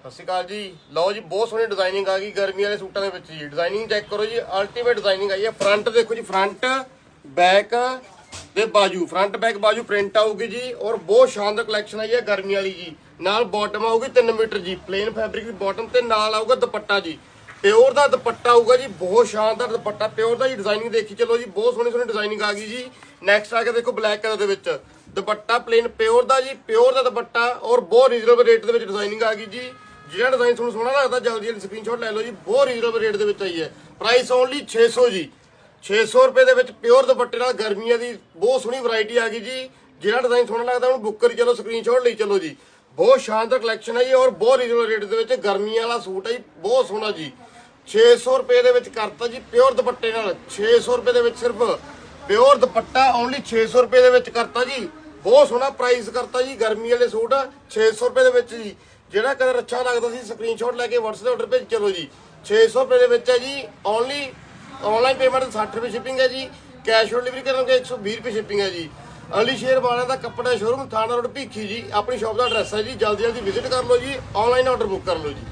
ਸਤਿ ਸ਼੍ਰੀ ਅਕਾਲ ਜੀ। ਲਓ ਜੀ, ਬਹੁਤ ਸੋਹਣੀ ਡਿਜ਼ਾਈਨਿੰਗ ਆ ਗਈ ਗਰਮੀ ਵਾਲੇ ਸੂਟਾਂ ਦੇ ਵਿੱਚ ਜੀ। ਡਿਜ਼ਾਈਨਿੰਗ ਚੈੱਕ ਕਰੋ ਜੀ ਅਲਟੀਮੇਟ ਡਿਜ਼ਾਈਨਿੰਗ ਆਈ ਹੈ। ਫਰੰਟ ਦੇਖੋ ਜੀ ਫਰੰਟ ਬੈਕ ਤੇ ਬਾਜੂ। ਫਰੰਟ ਬੈਕ ਬਾਜੂ ਪ੍ਰਿੰਟ ਆਊਗੀ ਜੀ ਔਰ ਬਹੁਤ ਸ਼ਾਨਦਾਰ ਕਲੈਕਸ਼ਨ ਆਈ ਹੈ ਗਰਮੀ ਵਾਲੀ ਜੀ। ਨਾਲ ਬਾਟਮ ਆਊਗੀ 3 ਮੀਟਰ ਜੀ। ਪਲੇਨ ਫੈਬਰਿਕ ਦੀ ਬਾਟਮ ਤੇ ਨਾਲ ਆਊਗਾ ਦੁਪੱਟਾ ਜੀ। ਪਿਓਰ ਦਾ ਦੁਪੱਟਾ ਆਊਗਾ ਜੀ, ਬਹੁਤ ਸ਼ਾਨਦਾਰ ਦੁਪੱਟਾ। ਪਿਓਰ ਦਾ ਜੀ ਡਿਜ਼ਾਈਨਿੰਗ ਦੇਖੀ ਚਲੋ ਜੀ, ਬਹੁਤ ਸੋਹਣੀ ਸੋਹਣੀ ਡਿਜ਼ਾਈਨਿੰਗ ਆ ਗਈ ਜੀ। ਨੈਕਸਟ ਆ ਕੇ ਦੇਖੋ ਬਲੈਕ ਕਲਰ ਦੇ ਵਿੱਚ। ਦੁਪੱਟਾ ਪਲੇਨ ਪਿਓਰ ਦਾ ਜੀ ਪਿਓਰ ਦਾ ਦੁਪੱਟਾ ਔਰ ਬਹੁਤ ਰੀਜ਼ਨੇਬਲ ਰੇਟ ਦੇ ਵਿੱਚ ਡਿਜ਼ਾਈਨਿੰਗ ਆ ਗਈ ਜੀ। ਜਿਹੜਾ ਡਿਜ਼ਾਈਨ ਤੁਹਾਨੂੰ ਸੋਹਣਾ ਲੱਗਦਾ, ਜਲਦੀ ਜਲਦੀ ਸਕਰੀਨਸ਼ਾਟ ਲੈ ਲਓ ਜੀ। ਬਹੁਤ ਰੀਜ਼ਨੇਬਲ ਰੇਟ ਦੇ ਵਿੱਚ ਆਈ ਹੈ। ਪ੍ਰਾਈਸ ਓਨਲੀ 600 ਜੀ। 600 ਰੁਪਏ ਦੇ ਵਿੱਚ ਪਿਓਰ ਦੁਪੱਟੇ ਨਾਲ ਗਰਮੀਆਂ ਦੀ ਬਹੁਤ ਸੋਹਣੀ ਵੈਰਾਈਟੀ ਆ ਗਈ ਜੀ। ਜਿਹੜਾ ਡਿਜ਼ਾਈਨ ਸੋਹਣਾ ਲੱਗਦਾ, ਉਹਨੂੰ ਬੁੱਕ ਕਰੀ ਚਲੋ ਸਕਰੀਨਸ਼ਾਟ ਲਈ ਚਲੋ ਜੀ। ਬਹੁਤ ਸ਼ਾਨਦਾਰ ਕਲੈਕਸ਼ਨ ਹੈ ਜੀ ਔਰ ਬਹੁਤ ਰੀਜ਼ਨੇਬਲ ਰੇਟ ਦੇ ਵਿੱਚ ਗਰਮੀਆਂ ਵਾਲਾ ਸੂਟ ਹੈ ਜੀ। ਬਹੁਤ ਸੋਹਣਾ ਜੀ। 600 ਰੁਪਏ ਦੇ ਵਿੱਚ ਕਰਤਾ ਜੀ ਪਿਓਰ ਦੁਪੱਟੇ ਨਾਲ। 600 ਰੁਪਏ ਦੇ ਵਿੱਚ ਸਿਰਫ ਪਿਓਰ ਦੁਪੱਟਾ ਓਨਲੀ 600 ਰੁਪਏ ਦੇ ਵਿੱਚ ਕਰਤਾ ਜੀ। ਬਹੁਤ ਸੋਹਣਾ ਪ੍ਰਾਈਸ ਕਰਤਾ ਜੀ ਗਰਮੀ ਵਾਲੇ ਸੂਟ। 600 ਰੁਪਏ ਦੇ ਵਿੱਚ ਜੀ। ਜਿਹੜਾ ਕਲਰ ਅੱਛਾ ਲੱਗਦਾ ਸੀ ਸਕਰੀਨਸ਼ਾਟ ਲੈ ਕੇ WhatsApp ਦੇ ਆਰਡਰ ਭੇਜ, ਚਲੋ ਜੀ। 600 ਰੁਪਏ ਦੇ ਵਿੱਚ ਹੈ ਜੀ ਓਨਲੀ ਆਨਲਾਈਨ ਪੇਮੈਂਟ 60 ਰੁਪਏ ਸ਼ਿਪਿੰਗ ਹੈ ਜੀ ਕੈਸ਼ ਔਨ ਡਿਲੀਵਰੀ ਕਰੋਗੇ 120 ਰੁਪਏ ਸ਼ਿਪਿੰਗ ਹੈ ਜੀ। ਅਲੀ ਸ਼ੇਰ ਵਾਲਿਆਂ ਦਾ ਕੱਪੜਾ ਸ਼ੋਰੂਮ ਥਾਣਾ ਰੋਡ ਭੀਖੀ ਜੀ, ਆਪਣੀ ਸ਼ਾਪ ਦਾ ਐਡਰੈਸ ਹੈ ਜੀ ਜਲਦੀ ਜਲਦੀ ਵਿਜ਼ਿਟ ਕਰ ਲਓ ਜੀ ਆਨਲਾਈਨ ਆਰਡਰ ਬੁੱਕ ਕਰ ਲਓ ਜੀ।